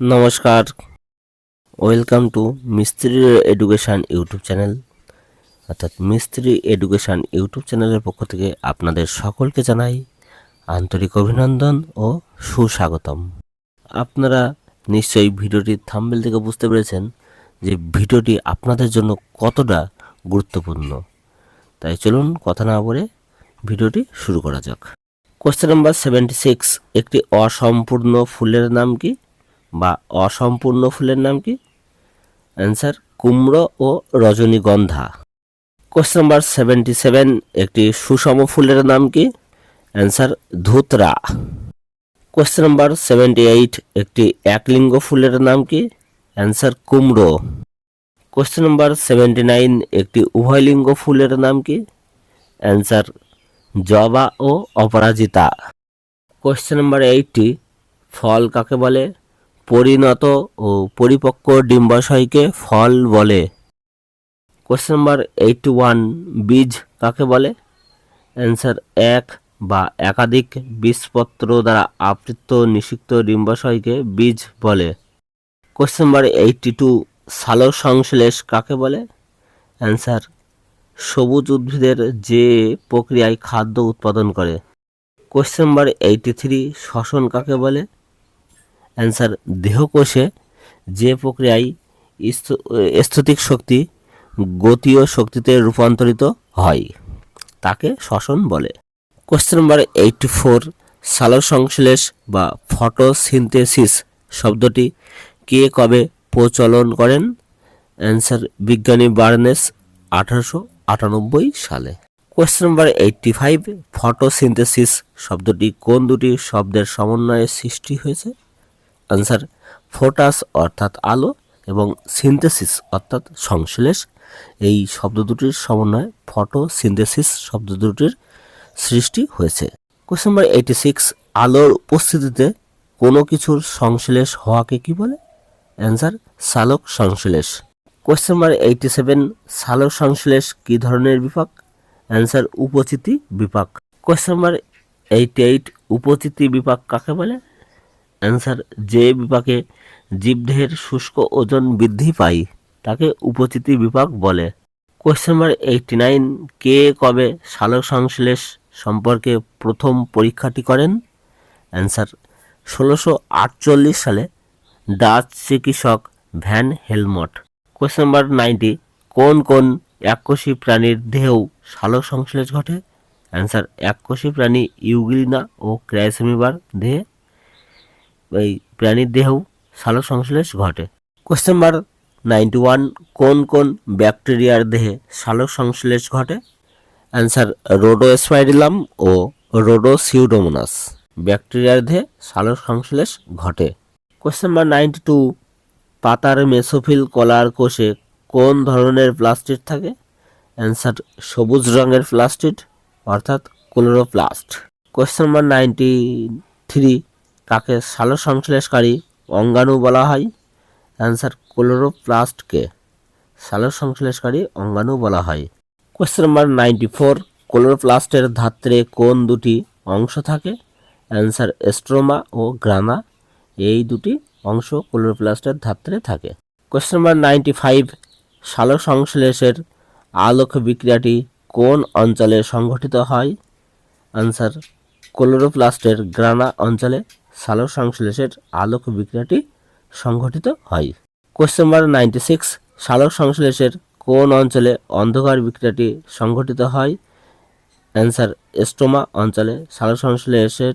নমস্কার। Welcome to Mistri education YouTube channel. অর্থাৎ Mistri education YouTube চ্যানেলের পক্ষ থেকে আপনাদের সকলকে জানাই আন্তরিক অভিনন্দন ও সুস্বাগতম। আপনারা নিশ্চয়ই ভিডিওটির থাম্বেল থেকে বুঝতে পেরেছেন যে ভিডিওটি আপনাদের জন্য কতটা গুরুত্বপূর্ণ। তাই চলুন কথা না বলে ভিডিওটি শুরু করা যাক। কোশ্চেন নাম্বার সেভেন্টি সিক্স একটি অসম্পূর্ণ ফুলের নাম কি? বা অসম্পূর্ণ ফুলের নাম কি? অ্যান্সার কুমড়ো ও রজনীগন্ধা। কোশ্চেন নাম্বার সেভেন্টি সেভেন একটি সুষম ফুলের নাম কি? অ্যান্সার ধুতরা। কোশ্চেন নাম্বার সেভেন্টি এইট একটি একলিঙ্গ ফুলের নাম কি? অ্যান্সার কুমড়ো। কোশ্চেন নাম্বার সেভেন্টি নাইন একটি উভয়লিঙ্গ ফুলের নাম কি? অ্যান্সার জবা ও অপরাজিতা। কোশ্চেন নাম্বার এইটটি ফল কাকে বলে? পরিণত ও পরিপক্ক ডিম্বাশয়কে ফল বলে। কোশ্চেন নাম্বার এইটটি ওয়ান বীজ কাকে বলে? অ্যান্সার এক বা একাধিক বীজপত্র দ্বারা আবৃত নিষিক্ত ডিম্বাশয়কে বীজ বলে। কোশ্চেন নাম্বার এইটটি টু সালোক সংশ্লেষ কাকে বলে? অ্যান্সার সবুজ উদ্ভিদের যে প্রক্রিয়ায় খাদ্য উৎপাদন করে। কোশ্চেন নাম্বার এইটি থ্রি শ্বসন কাকে বলে? অ্যান্সার দেহকোষে যে প্রক্রিয়ায় স্থ- স্থিতিক শক্তি গতীয় শক্তিতে রূপান্তরিত হয়, তাকে শ্বসন বলে। কোশ্চেন নাম্বার এইটটি ফোর সালোক সংশ্লেষ বা ফটোসিনথেসিস শব্দটি কে কবে প্রচলন করেন? অ্যান্সার বিজ্ঞানী বার্নেস, আঠারোশো আটানব্বই সালে। Question number eighty five photosynthesis শব্দটি কোন দুটি শব্দের সমন্বয়ে সৃষ্টি হয়েছে? আনসার ফোটাস অর্থাৎ আলো এবং সিনথেসিস অর্থাৎ সংশ্লেষ। এই শব্দ দুটির সমন্বয়ে ফটোসিনথেসিস শব্দ দুটির সৃষ্টি হয়েছে। কোয়েশ্চেন নাম্বার এইটি সিক্স আলোর উপস্থিতিতে কোনো কিছুর সংশ্লেষ হওয়াকে কি বলে? অ্যান্সার সালোক সংশ্লেষ। কোয়েশ্চেন নাম্বার এইটি সেভেন সালোক সংশ্লেষ কী ধরনের বিপাক? অ্যান্সার উপচিতি বিপাক। কোয়েশ্চেন নাম্বার এইটি এইট উপচিতি বিপাক কাকে বলে? অ্যান্সার, যে বিপাকে জীবদেহের শুষ্ক ওজন বৃদ্ধি পায়, তাকে উপচিতি বিপাক বলে। কোয়েশ্চেন নাম্বার এইটটি নাইন কে কবে সালোক সংশ্লেষ সম্পর্কে প্রথম পরীক্ষাটি করেন? অ্যান্সার ষোলোশো আটচল্লিশ সালে ডাচ চিকিৎসক Van Helmont. Question number ninety কোন কোন এককোষী প্রাণীর দেহেও সালোক সংশ্লেষ ঘটে? অ্যান্সার এককোষী প্রাণী ইউগ্লিনা ও ক্রাইসেমিবার দেহে এই প্রাণীর দেহেও সালোক সংশ্লেষ ঘটে। কোয়েশ্চেন নাম্বার নাইনটি ওয়ান কোন কোন ব্যাকটেরিয়ার দেহে সালোক সংশ্লেষ ঘটে? অ্যান্সার রোডোস্পাইরিলাম ও রোডোসিউডোমোনাস ব্যাকটেরিয়ার দেহে সালোক সংশ্লেষ ঘটে। কোয়েশ্চেন নাম্বার নাইনটি টু পাতার মেসোফিল কলার কোষে কোন ধরনের প্লাস্টিড থাকে? অ্যান্সার সবুজ রঙের প্লাস্টিড, অর্থাৎ chloroplast. Question number ninety three কাকে সালোক সংশ্লেষকারী অঙ্গাণু বলা হয়? অ্যান্সার ক্লোরোপ্লাস্টকে সালোক সংশ্লেষকারী অঙ্গাণু বলা হয়। কোয়েশ্চেন নাম্বার নাইনটি ফোর ক্লোরোপ্লাস্টের ধাত্রে কোন দুটি অংশ থাকে? অ্যান্সার এস্ট্রোমা ও গ্রানা এই দুটি অংশ ক্লোরোপ্লাস্টের ধাত্রে থাকে। কোয়েশ্চেন নাম্বার নাইনটি ফাইভ সালোক সংশ্লেষের আলোক বিক্রিয়াটি কোন অঞ্চলে সংঘটিত হয়? আনসার ক্লোরোপ্লাস্টের গ্রানা অঞ্চলে সালোক সংশ্লেষের আলোক বিক্রিয়াটি সংঘটিত হয়। কোয়েশ্চেন নাম্বার নাইনটি সিক্স সালোক সংশ্লেষের কোন অঞ্চলে অন্ধকার বিক্রিয়াটি সংঘটিত হয়? অ্যান্সার স্টোমা অঞ্চলে সালোক সংশ্লেষের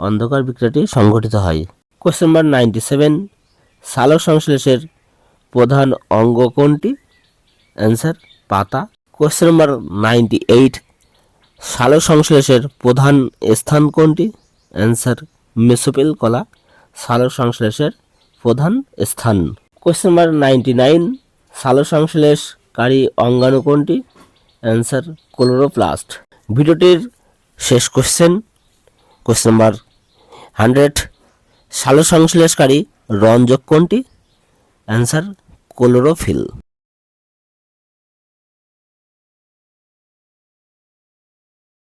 অন্ধকার বিক্রিয়াটি সংঘটিত হয়। কোয়েশ্চেন নাম্বার নাইনটি সেভেন সালোক সংশ্লেষের প্রধান অঙ্গ কোনটি? অ্যান্সার পাতা। কোয়েশ্চেন নাম্বার নাইনটি এইট সালোক সংশ্লেষের প্রধান স্থান কোনটি? অ্যান্সার মেসোপেল কলা সালোক সংশ্লেষের প্রধান স্থান। কোয়েশ্চেন নাম্বার নাইনটি নাইন সালোক সংশ্লেষকারী অঙ্গাণু কোনটি অ্যান্সার ক্লোরোপ্লাস্ট ভিডিওটির শেষ কোশ্চেন কোশ্চেন নাম্বার হান্ড্রেড সালোক সংশ্লেষকারী রঞ্জক কোনটি অ্যান্সার ক্লোরোফিল